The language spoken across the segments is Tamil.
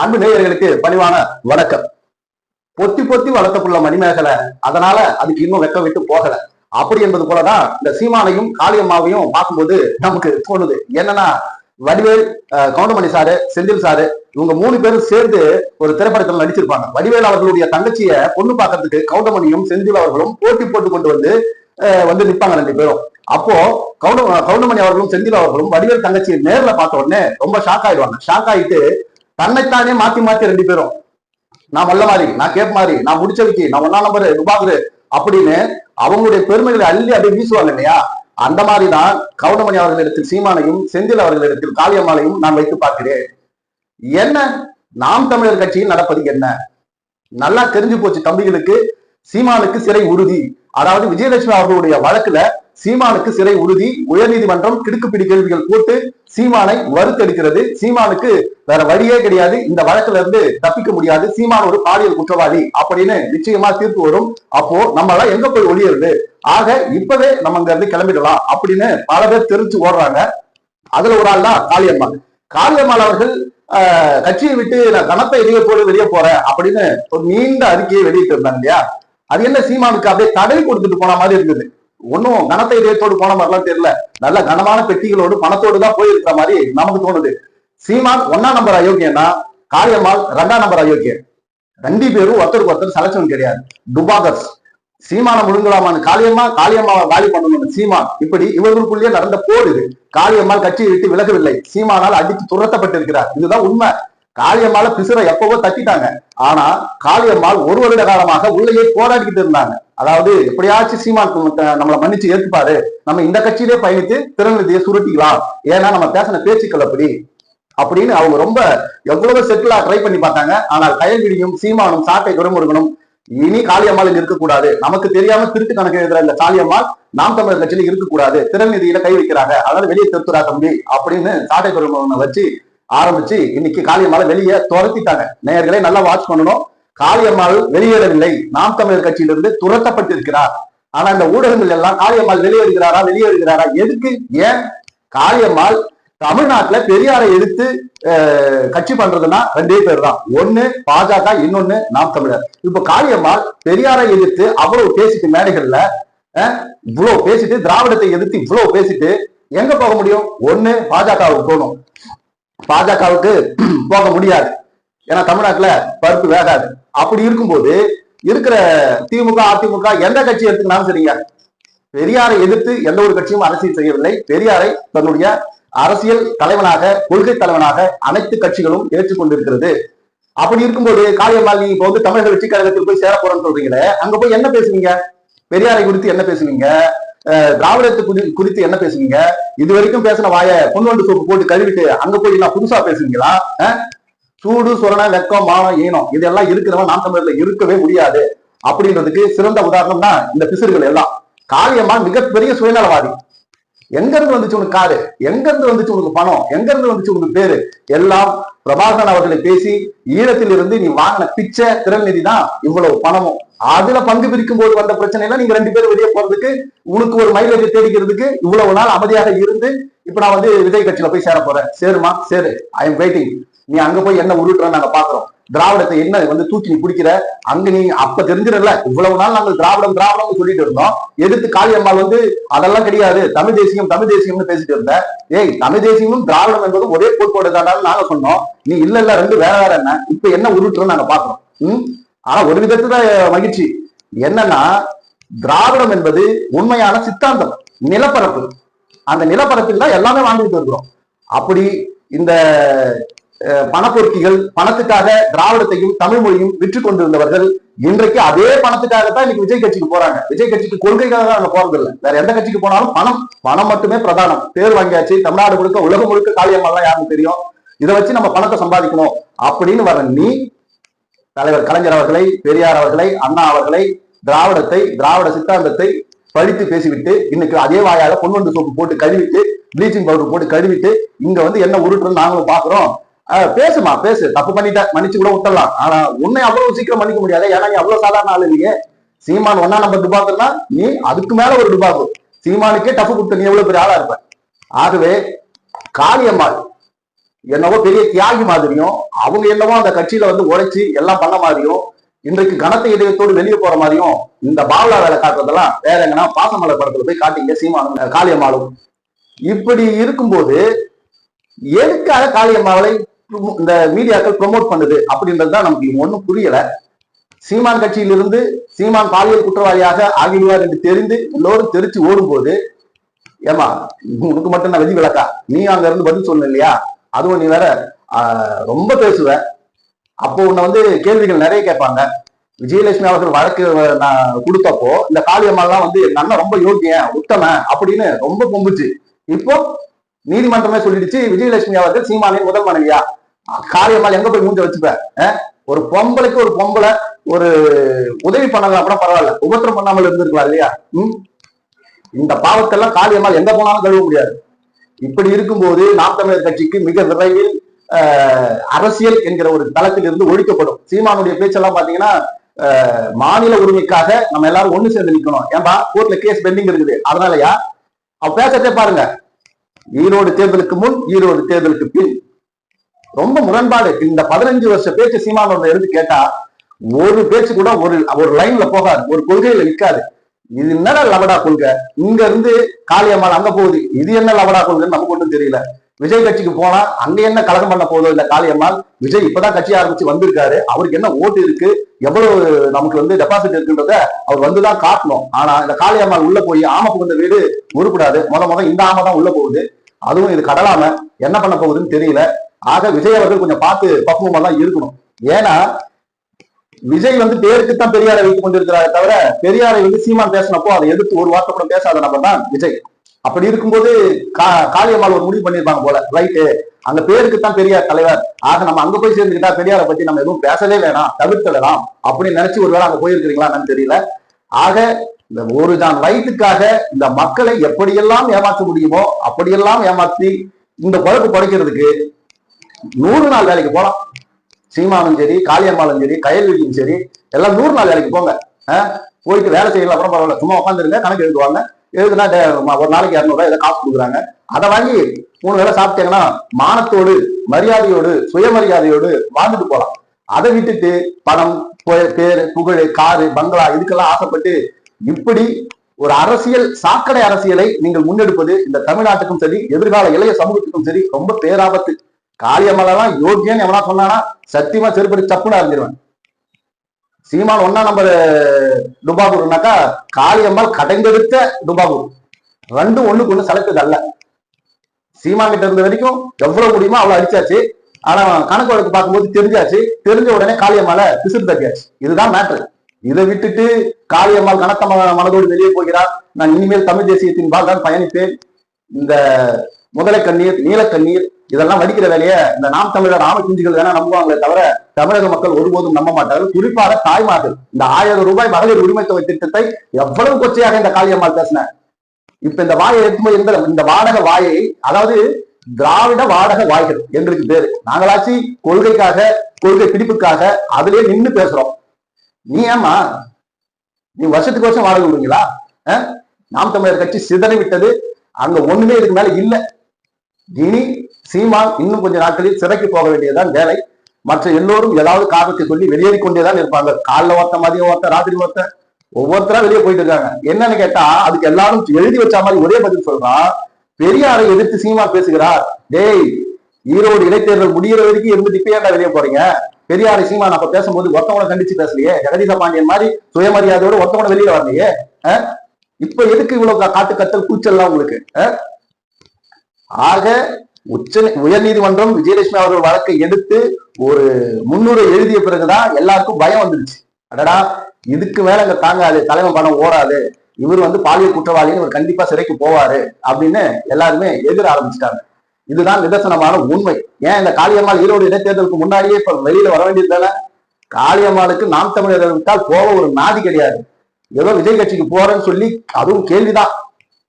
அன்பு நேயர்களுக்கு பணிவான வணக்கம். பொத்தி பொத்தி வளர்த்த புள்ள மணிமேகலை அதனால அதுக்கு இன்னும் வெக்க விட்டு போகல. அப்படி என்பது போலதான் இந்த சீமானையும் காளியம்மாவையும் பார்க்கும்போது நமக்கு தோணுது. என்னன்னா வடிவேல் கவுண்டமணி சாரு செந்தில் சாரு இவங்க மூணு பேரும் சேர்ந்து ஒரு திரைப்படத்தில் நடிச்சிருப்பாங்க. வடிவேல் அவர்களுடைய தங்கச்சிய பொண்ணு பார்க்கறதுக்கு கவுண்டமணியும் செந்தில் அவர்களும் போட்டி போட்டு கொண்டு வந்து வந்து நிற்பாங்க ரெண்டு பேரும். அப்போ கவுண்ட கவுண்டமணி அவர்களும் செந்தில் அவர்களும் வடிவேல் தங்கச்சியை நேர்ல பார்த்த உடனே ரொம்ப ஷாக் ஆயிடுவாங்க. ஷாக் ஆயிட்டு தன்னைத்தானே மாத்தி மாத்தி ரெண்டு பேரும். நான் வல்ல மாதிரி நான் கேப் மாதிரி நான் முடிச்சதுக்கு நான் ஒன்னா நம்பர் ரூபாகுரு அப்படின்னு அவங்களுடைய பெருமைகளை அள்ளி அப்படியே வீசுவாங்க இல்லையா? அந்த மாதிரிதான் கவுண்டமணி அவர்களிடத்தில் சீமானையும் செந்தில் அவர்களிடத்தில் காளியம்மாளையும் நான் வைத்து பார்க்கிறேன். என்ன? நாம் தமிழர் கட்சியில் நடப்பது என்ன? நல்லா தெரிஞ்சு போச்சு தம்பிகளுக்கு. சீமானுக்கு சிறை உறுதி. அதாவது விஜயலட்சுமி அவர்களுடைய வழக்குல சீமானுக்கு சிறை உறுதி உயர்நீதிமன்றம் கிடுக்குப்பிடி கேள்விகள் போட்டு சீமானை வறுத்தெடுக்கிறது. சீமானுக்கு வேற வழியே கிடையாது. இந்த வழக்குல இருந்து தப்பிக்க முடியாது. சீமான் ஒரு பாலியல் குற்றவாளி அப்படின்னு நிச்சயமா தீர்ப்பு வரும். அப்போ நம்ம எல்லாம் எங்க போய் ஒளியறது? ஆக இப்பவே நம்ம அங்க இருந்து கிளம்பிடலாம் அப்படின்னு பல பேர் தெரிஞ்சு ஓடுறாங்க. அதுல ஒரு ஆள் தான் காளியம்மாள். காளியம்மாள் அவர்கள் ஆஹ், கட்சியை விட்டு நான் கனத்த போல வெளியே போறேன் அப்படின்னு ஒரு நீண்ட அறிக்கையை வெளியிட்டு இருந்தாங்க இல்லையா? அது என்ன சீமானுக்கு அப்படியே தடவி கொடுத்துட்டு போன மாதிரி இருக்குது ஒன்னும் கனத்தை இதயத்தோடு போன மாதிரிலாம் தெரியல. நல்ல கனமான பெட்டிகளோடு பணத்தோடு தான் போயிருக்கிற மாதிரி நமக்கு தோணுது. சீமான் ஒன்னா நம்பர் அயோக்கியன்னா காளியம்மாள் ரெண்டாம் நம்பர் அயோக்கியன். ரெண்டு பேரும் ஒருத்தருக்கு ஒருத்தர் சலச்சவன் கிடையாது. டுபாகர்ஸ் சீமான முழுங்கலாமான்னு காளியம்மா காளியம்மாவை காலி பண்ணணும் சீமான். இப்படி இவர்களுக்குள்ளேயே நடந்த போர் இது. காளியம்மாள் கட்சியை விட்டு விலகவில்லை. சீமானால் அடித்து துரத்தப்பட்டிருக்கிறார். இதுதான் உண்மை. காளியம்மால பிசுரை எப்பவோ தட்டிட்டாங்க. ஆனா காளியம்மாள் ஒரு வருட காலமாக உள்ளேயே போராடிக்கிட்டு இருந்தாங்க. அதாவது எப்படியாச்சும் சீமான் நம்மளை மன்னிச்சு ஏற்றுப்பாரு நம்ம இந்த கட்சியிலே பயணித்து திருநிதியை சுருட்டிக்கலாம். ஏன்னா நம்ம பேசின பேச்சுக்கள் அப்படி. அப்படின்னு அவங்க ரொம்ப எவ்வளவு செட்டிலா ட்ரை பண்ணி பார்த்தாங்க. ஆனால் கயல்விடியும் சீமானும் சாட்டை துறைமுருகனும் இனி காளியம்மாள் இங்க இருக்கக்கூடாது. நமக்கு தெரியாம திருட்டு கணக்கு எழுதுற இந்த காளியம்மாள் நாம் தமிழர் கட்சியில இருக்கக்கூடாது. திறநிதியில கை வைக்கிறாங்க. அதனால வெளியே திருத்துறா தம்பி அப்படின்னு சாட்டை துறைமுருகனை வச்சு ஆரம்பிச்சு இன்னைக்கு காளியம்மாளை வெளியே துரத்திட்டாங்க. நேயர்களை நல்லா வாட்ச் பண்ணணும். காளியம்மாள் வெளியேறவில்லை. நாம் தமிழர் கட்சியிலிருந்து துரத்தப்பட்டிருக்கிறார். ஆனா இந்த ஊடகங்கள் எல்லாம் காளியம்மாள் வெளியேறுகிறாரா வெளியேறுகிறாரா எதுக்கு? ஏன்? காளியம்மாள் தமிழ்நாட்டுல பெரியாரை எடுத்து கட்சி பண்றதுன்னா ரெண்டே பேர் தான் ஒண்ணு பாஜக இன்னொன்னு நாம் தமிழர். இப்ப காளியம்மாள் பெரியாரை எதிர்த்து அவ்வளவு பேசிட்டு மேடைகள்ல அஹ், இவ்வளவு பேசிட்டு திராவிடத்தை எதிர்த்து இவ்வளவு பேசிட்டு எங்க போக முடியும்? ஒண்ணு பாஜகவுக்கு போகணும் பாஜகவுக்கு போக முடியாது. ஏன்னா தமிழ்நாட்டுல பருப்பு வேகாது. அப்படி இருக்கும்போது இருக்கிற திமுக அதிமுக எந்த கட்சி எடுத்துக்கினாலும் சரிங்க. பெரியாரை எதிர்த்து எந்த ஒரு கட்சியும் அரசியல் செய்யவில்லை. பெரியாரை தன்னுடைய அரசியல் தலைவனாக கொள்கை தலைவனாக அனைத்து கட்சிகளும் ஏற்றுக்கொண்டிருக்கிறது அப்படி இருக்கும்போது காளியம்மாள் நீங்க இப்ப வந்து தமிழக வெற்றி கழகத்தில் போய் சேர போறோம்னு சொல்றீங்களே அங்க போய் என்ன பேசுவீங்க? பெரியாரை குறித்து என்ன பேசுவீங்க? திராவிடத்தை குறித்து என்ன பேசுவீங்க இது வரைக்கும் பேசின வாய பொன்வண்டு சோப்பு போட்டு கழுவிட்டு அங்க போய் நான் புதுசா பேசுவீங்களா சூடு சுரண வெக்கம் மானம் ஈனம் இதெல்லாம் இருக்கிறவன் நாம் தமிழர்ல இருக்கவே முடியாது. அப்படின்றதுக்கு சிறந்த உதாரணம் தான் இந்த பிசுறுகள் எல்லாம். காளியம்மாள் மிகப்பெரிய சுயநலவாதி. எங்க இருந்து வந்துச்சு உனக்கு காரு? எங்க இருந்து வந்துச்சு உனக்கு பணம்? எங்க இருந்து வந்துச்சு உனக்கு பேரு? எல்லாம் பிரபாகரன் அவர்களை பேசி ஈழத்தில் இருந்து நீ வாங்கின பிச்சை திறன்நிதி தான் இவ்வளவு பணமும். அதுல பங்கு பிரிக்கும் போது வந்த பிரச்சனைல நீங்க ரெண்டு பேரும் வெளியே போறதுக்கு உனக்கு ஒரு மைலேஜ் தேடிக்கிறதுக்கு இவ்வளவு நாள் அமைதியாக இருந்து இப்ப நான் வந்து விஜய் கட்சியில போய் சேர போறேன். சேருமா? சேரு. ஐ எம் வெயிட்டிங் நீ அங்க போய் என்ன உருட்டுறன்னு நாங்க பாக்குறோம். திராவிடத்தை என்ன வந்து தூக்கி நீ பிடிக்கிற? அங்க நீ அப்ப தெரிஞ்சிடல. இவ்வளவு நாள் நாங்கள் திராவிடம் திராவிடம் சொல்லிட்டு இருந்தோம். எதிர்த்து காளியம்மாள் வந்து அதெல்லாம் கிடையாது. தமிழ் தேசியம் தமிழ் தேசியம்னு பேசிட்டு இருந்த. ஏய் தமிழ் தேசியமும் திராவிடம் என்பதும் ஒரே கோட்பாடு தாண்டான்னு நாங்க சொன்னோம். நீ இல்ல இல்ல ரெண்டு வேற வேற என்ன? இப்ப என்ன உருட்டுறோம் நாங்க பாக்குறோம் உம் ஆனா ஒரு விதத்துல மகிழ்ச்சி. என்னன்னா திராவிடம் என்பது உண்மையான சித்தாந்தம் நிலப்பரப்பு. அந்த நிலப்பரப்பில் தான் எல்லாமே வாங்கிட்டு இருக்கிறோம். அப்படி இந்த பணப்பொருட்கள் பணத்துக்காக திராவிடத்தையும் தமிழ் மொழியும் விற்று கொண்டிருந்தவர்கள் இன்றைக்கு அதே பணத்துக்காகத்தான் இன்னைக்கு விஜய் கட்சிக்கு போறாங்க. விஜய் கட்சிக்கு கொள்கைக்காக தான் அங்க போறது வேற எந்த கட்சிக்கு போனாலும் பணம் பணம் மட்டுமே பிரதானம். பேர் வாங்கியாச்சு. தமிழ்நாடு முழுக்க உலகம் முழுக்க காளியம்மாலாம் யாருன்னு தெரியும். இதை வச்சு நம்ம பணத்தை சம்பாதிக்கணும் அப்படின்னு வர நீ தலைவர் கலைஞர் அவர்களை பெரியார் அவர்களை அண்ணா அவர்களை திராவிடத்தை திராவிட சித்தாந்தத்தை பழித்து பேசிவிட்டு இன்னைக்கு அதே வாயால பொன்வண்டு சோப்பு போட்டு கழுவிட்டு ப்ளீச்சிங் பவுடர் போட்டு கழுவிட்டு இங்க வந்து என்ன உருட்டுன்னு நாங்களும் பாக்குறோம். பேசுமா பேசு. தப்பு பண்ணிட்ட மன்னிச்சு கூட விட்டலாம் ஆனா உன்னை அவ்வளவு சீக்கிரம் மன்னிக்க முடியாது. ஏன்னா நீ அவ்வளவு சாதாரண ஆள் இல்லையே சீமான் ஒன்னா நம்பர் துபாக்குனா நீ அதுக்கு மேல ஒரு துபாக்கு சீமானுக்கே டஃப் கொடுத்த நீ எவ்வளவு பெரிய ஆளா இருப்ப. ஆகவே காளியம்மாள் என்னவோ பெரிய தியாகி மாதிரியும் அவங்க என்னவோ அந்த கட்சியில வந்து உழைச்சி எல்லாம் பண்ண மாதிரியும் இன்றைக்கு கனத்த இதயத்தோடு வெளியே போற மாதிரியும் இந்த பாவலா வேலை காட்டுறதெல்லாம் வேற எங்கன்னா பாசமலை படத்துல போய் காட்டிங்க சீமானும் காளியம்மாளும். இப்படி இருக்கும்போது எதுக்காக காளியம்மாவளை இந்த மீடியாக்கள் ப்ரொமோட் பண்ணுது அப்படின்றது தான் நமக்கு ஒன்றும் புரியல. சீமான் கட்சியிலிருந்து சீமான் பாலியல் குற்றவாளியாக ஆகிடுவார் என்று தெரிந்து எல்லோரும் தெரிச்சு ஓடும்போது ஏமா உனக்கு மட்டும் நான் விதி விளக்கா? நீ அங்க இருந்து பதில் சொல்லு இல்லையா? அதுவும் நீ வேற ரொம்ப பேசுவ. அப்போ உன்னை வந்து கேள்விகள் நிறைய கேட்பாங்க. விஜயலட்சுமி அவர்கள் வழக்கு நான் கொடுத்தப்போ இந்த காளியம்மாலாம் வந்து எங்க அண்ணன் ரொம்ப யோகியன் உத்தம அப்படின்னு ரொம்ப பொம்புச்சு. இப்போ நீதிமன்றமே சொல்லிடுச்சு விஜயலட்சுமி அவர்கள் சீமானின் முதல் மனைவியா? காளியம்மாள் எங்க போய் மூஞ்ச வச்சுப்ப? ஒரு பொம்பளைக்கு ஒரு பொம்பளை ஒரு உதவி பண்ணலாம் கூட பரவாயில்ல. உபத்திரம் பண்ணாமல் இருந்திருக்கலாம் இல்லையா? உம் இந்த பாவத்தெல்லாம் காரியமால் எங்க போனாலும் கழுவ முடியாது. இப்படி இருக்கும்போது நாம் தமிழர் கட்சிக்கு மிக விரைவில் ஆஹ், அரசியல் என்கிற ஒரு தளத்தில் இருந்து ஒழிக்கப்படும். சீமானுடைய பேச்செல்லாம் பாத்தீங்கன்னா ஆஹ், மாநில உரிமைக்காக நம்ம எல்லாரும் ஒண்ணு சேர்ந்து நிக்கணும். ஏன்பா? கோர்ட்ல கேஸ் பெண்டிங் இருக்குது. அதனாலயா? அவ பேசத்தே பாருங்க. ஈரோடு தேர்தலுக்கு முன் ஈரோடு தேர்தலுக்கு பின். ரொம்ப முரண்பாடு. இந்த பதினஞ்சு வருஷ பேச்சு சீமானோட எடுத்து கேட்டா ஒரு பேச்சு கூட ஒரு ஒரு லைன்ல போகாது. ஒரு கொள்கையில நிக்காது. இது என்னடா லவடா கொள்கை? இங்க இருந்து காளியம்மாள் அங்க போகுது. இது என்ன லவடா கொள்கைன்னு நமக்கு ஒன்றும் தெரியல. விஜய் கட்சிக்கு போனா அங்க என்ன கலகம் பண்ண போதோ இந்த காளியம்மாள்? விஜய் இப்பதான் கட்சி ஆரம்பிச்சு வந்திருக்காரு. அவருக்கு என்ன ஓட்டு இருக்கு? எவ்வளவு நமக்கு வந்து டெபாசிட் இருக்குன்றத அவர் வந்துதான் காட்டணும். ஆனா இந்த காளியம்மாள் உள்ள போய் ஆம புகுந்த வீடு உருப்படாது முத முத இந்த ஆமை தான் உள்ள போகுது. அதுவும் இது கடலாம. என்ன பண்ண போகுதுன்னு தெரியல. ஆக விஜய் அவர்கள் கொஞ்சம் பார்த்து பக்குவமா தான் இருக்கணும். ஏன்னா விஜய் வந்து பேருக்கு தான் பெரியாரை வைத்துக் கொண்டிருக்கிறாரே தவிர பெரியாரை வந்து சீமான் பேசினப்போ அதை எதிர்த்து ஒரு வார்த்தை கூட பேசாத நபர் தான் விஜய். அப்படி இருக்கும்போது கா- காளியம்மாள் ஒரு முடிவு பண்ணிருப்பாங்க போல. ரைட்டு அந்த பேருக்குத்தான் பெரியார் தலைவர். ஆக நம்ம அங்க போய் சேர்ந்துக்கிட்டா பெரியாரை பத்தி நம்ம எதுவும் பேசவே வேணாம் தவிர்த்திடலாம் அப்படின்னு நினைச்சு ஒருவேளை அங்க போயிருக்கிறீங்களான்னு தெரியல. ஆக இந்த ஒரு தான் வயிற்றுக்காக இந்த மக்களை எப்படியெல்லாம் ஏமாற்ற முடியுமோ அப்படியெல்லாம் ஏமாற்றி இந்த குழப்பு குறைக்கிறதுக்கு நூறு நாள் வேலைக்கு போலாம். சீமானும் சரி காளியம்மாலும் சரி கயல்வியும் சரி எல்லாம் நூறு நாள் வேலைக்கு போங்க. போயிட்டு வேலை செய்யலாம் அப்புறம் பரவாயில்ல. சும்மா உட்காந்துருங்க கணக்கு எழுதுவாங்க. எழுதுனா டே- ஒரு நாளைக்கு இரநூறுவா ஏதோ காசு கொடுக்குறாங்க. அதை வாங்கி மூணு வேளை சாப்பிட்டீங்கன்னா மானத்தோடு மரியாதையோடு சுயமரியாதையோடு வாழ்ந்துட்டு போலாம் அதை விட்டுட்டு பணம் பேர் புகழ் காரு பங்களா இதுக்கெல்லாம் ஆசைப்பட்டு இப்படி ஒரு அரசியல் சாக்கடை அரசியலை நீங்கள் முன்னெடுப்பது இந்த தமிழ்நாட்டுக்கும் சரி எதிர்கால இளைய சமூகத்துக்கும் சரி ரொம்ப பேராபத்து. காளியம்மலாம் யோகியன்னு எவனா சொன்னானா சத்தியமா செருப்படி தப்புன்னு அறிஞ்சிருவேன் சீமான் ஒன்னா நம்பர் டுபாகூர்னாக்கா காளியம்மாள் கடைந்தெடுத்த டுபாகூர். ரெண்டும் ஒண்ணுக்கு ஒண்ணு செலக்டது அல்ல. சீமான் கிட்ட இருந்த வரைக்கும் எவ்வளவு முடியுமோ அவ்வளவு அடிச்சாச்சு. ஆனா கணக்கு வழக்கு பார்க்கும்போது தெரிஞ்சாச்சு. தெரிஞ்ச உடனே காளியம்மால பிசுறு தட்டியாச்சு. இதுதான் மேட்ரு இதை விட்டுட்டு காளியம்மாள் கனத்த மனதோடு வெளியே போகிறார் நான் இனிமேல் தமிழ் தேசியத்தின் பால் தான் பயணிப்பேன். இந்த முதலை கண்ணீர் நீலக்கண்ணீர் இதெல்லாம் வடிக்கிற வேலையை இந்த நாம் தமிழர் ஆம குஞ்சுகள் வேணா நம்புவாங்களே தவிர தமிழக மக்கள் ஒருபோதும் நம்ப மாட்டார்கள். குறிப்பாக தாய்மார்கள். இந்த ஆயிரம் ரூபாய் மகளிர் உரிமை தொகை திட்டத்தை எவ்வளவு கொச்சையாக இந்த காளியம்மாள் பேசின இப்ப இந்த வாயை எடுக்கும்போது எந்த இந்த வாடக வாயை அதாவது திராவிட வாடக வாய்கள் எங்களுக்கு பேரு. நாங்களாச்சு கொள்கைக்காக கொள்கை பிடிப்புக்காக அதுலயே நின்று பேசுறோம். நீ ஏமா நீ வருஷத்துக்கு வருஷம் வாடகை விடுவீங்களா நாம் தமிழர் கட்சி சிதறி விட்டது. அங்க ஒண்ணுமே இதுக்கு மேல இல்லை. இனி சீமான் இன்னும் கொஞ்ச நாட்களில் சிறைக்கு போக வேண்டியதுதான் வேலை. மற்ற எல்லோரும் ஏதாவது காரணத்தை சொல்லி வெளியேறி கொண்டேதான் இருப்பாங்க. காலைல ஒருத்த மதியம் ஒருத்த ராத்திரி ஒருத்த ஒவ்வொருத்தரா வெளியே போயிட்டு இருக்காங்க. என்னன்னு கேட்டா அதுக்கு எல்லாரும் எழுதி வச்ச மாதிரி ஒரே பதில் சொல்றான் பெரியாரை எதிர்த்து சீமா பேசுகிறார். டேய் ஈரோடு இடைத்தேர்தல் முடிகிற வரைக்கும் இருந்துட்டு இப்ப ஏன்டா வெளியே போறீங்க? பெரியாரை சீமா அப்ப பேசும்போது ஒருத்தவங்களை கண்டிச்சு பேசலையே? ஜெகதீச பாண்டியன் மாதிரி சுயமரியாதையோட ஒருத்தவங்களை வெளியில வரலையே? இப்ப எதுக்கு இவ்வளவு காட்டு கத்தல் கூச்சல்லாம் உங்களுக்கு? ஆக உச்ச உயர்நீதிமன்றம் விஜயலட்சுமி அவர்கள் வழக்கை எடுத்து ஒரு முன்னுரை எழுதிய பிறகுதான் எல்லாருக்கும் பயம் வந்துருச்சு அடடா இதுக்கு மேல இங்க தாங்காது தலைமை பணம் ஓடாது இவர் வந்து பாலியல் குற்றவாளின்னு இவர் கண்டிப்பா சிறைக்கு போவாரு அப்படின்னு எல்லாருமே எதிர ஆரம்பிச்சிட்டாங்க. இதுதான் நிதர்சனமான உண்மை. ஏன் இந்த காளியம்மாள் ஈரோடு இடைத்தேர்தலுக்கு முன்னாடியே இப்ப வெளியில வர வேண்டியது தானே? காளியம்மாளுக்கு நாம் தமிழர் விட்டால் போக ஒரு நாதி கிடையாது. ஏதோ விஜய் கட்சிக்கு போறேன்னு சொல்லி அதுவும் கேள்விதான்.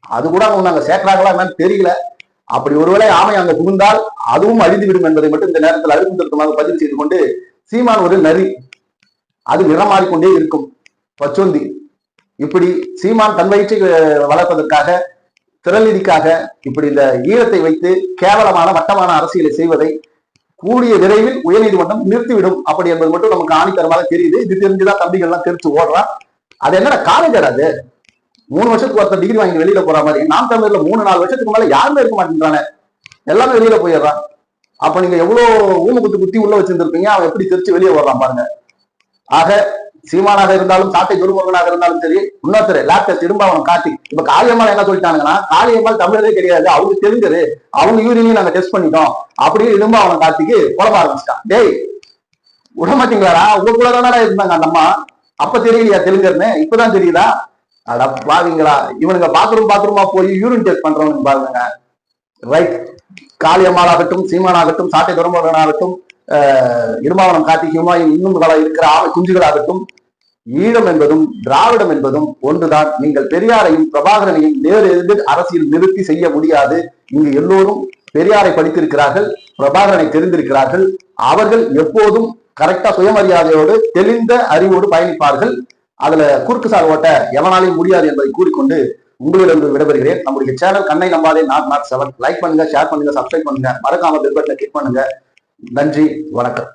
அது கூட அவங்க நாங்க சேர்க்கிறாங்களா என்னன்னு தெரியல. அப்படி ஒருவேளை ஆமை அங்க புகுந்தால் அதுவும் அழிந்துவிடும் என்பதை மட்டும் இந்த நேரத்தில் அழுத்தம் திருத்தமாக பதிவு செய்து கொண்டு சீமான் ஒரு நரி. அது நிறமாறிக்கொண்டே இருக்கும். பச்சோந்தி. இப்படி சீமான் தன் வயிற்றை வளர்ப்பதற்காக திரளிதிக்காக இப்படி இந்த ஈழத்தை வைத்து கேவலமான வட்டமான அரசியலை செய்வதை கூடிய விரைவில் உயர்நீதிமன்றம் நிறுத்திவிடும். அப்படி என்பது மட்டும் நமக்கு ஆணித்தரமாக தெரியுது. இது தெரிஞ்சுதான் தம்பிகள் எல்லாம் தெரிச்சு ஓடுறான். அது என்னடா காலேஜ் அது? மூணு வருஷத்துக்கு ஒருத்தர் டிகிரி வாங்கி வெளியில போற மாதிரி. நாம் தமிழ்ல மூணு நாலு வருஷத்துக்கு மேல யாருமே இருக்க மாட்டேன்றானே. எல்லாமே வெளியில போயிடுறான் அப்ப நீங்க எவ்வளவு ஊம குத்து குத்தி உள்ள வச்சிருந்திருப்பீங்க? அவன் எப்படி தெரிச்சு வெளியே வர்றான் பாருங்க. ஆக சீமானாக இருந்தாலும் சாட்டை துருமுருகனாக இருந்தாலும் சரி இன்னொருத்தர் லேப்டாப் திரும்ப அவன் காட்டி. இப்ப காளியம்மாள் என்ன சொல்லிட்டாங்கன்னா காளியம்மாள் தமிழரே கிடையாது அவங்க தெரிஞ்சது. அவங்க யூரியனையும் நாங்க டெஸ்ட் பண்ணிட்டோம். அப்படியே திரும்ப அவனை காட்டிக்கு குழம்ப ஆரம்பிச்சிட்டான். டேய் விட மாட்டீங்களாடா? உங்க கூட தானடா இருந்தாங்க அந்த அம்மா. அப்ப தெரியலையா தெலுங்கர்னு? இப்பதான் தெரியுதா? அட பாவீங்களா? இவனுங்க பாத்ரூம் பாத்ரூமா போய் யூரின் டெஸ்ட் பண்றவனுங்க பாருங்க. ரைட் காளியம்மாளாகட்டும் சீமானாகட்டும் சாட்டை துரமுருகனாகட்டும் ஆஹ் இருமாவனம் காட்டி ஹிமாயின் இன்னும் பல இருக்கிற ஆமை குஞ்சுகளாகட்டும் ஈழம் என்பதும் திராவிடம் என்பதும் ஒன்றுதான். நீங்கள் பெரியாரையும் பிரபாகரனையும் நேர் எதிர் அரசியல் நிறுத்தி செய்ய முடியாது. இங்கு எல்லோரும் பெரியாரை படித்திருக்கிறார்கள் பிரபாகரனை தெரிந்திருக்கிறார்கள். அவர்கள் எப்போதும் கரெக்டா சுயமரியாதையோடு தெளிந்த அறிவோடு பயணிப்பார்கள். அதுல குறுக்கு சார் ஓட்ட எவனாலையும் முடியாது என்பதை கூறிக்கொண்டு உங்களிடம் விடைபெறுகிறேன். நம்முடைய channel Kannai Nambathe naught naught seven. Like பண்ணுங்க ஷேர் பண்ணுங்க சப்ஸ்கிரைப் பண்ணுங்க. மறக்காம பெல் பட்டனை கிளிக் பண்ணுங்க. நன்றி வணக்கம்.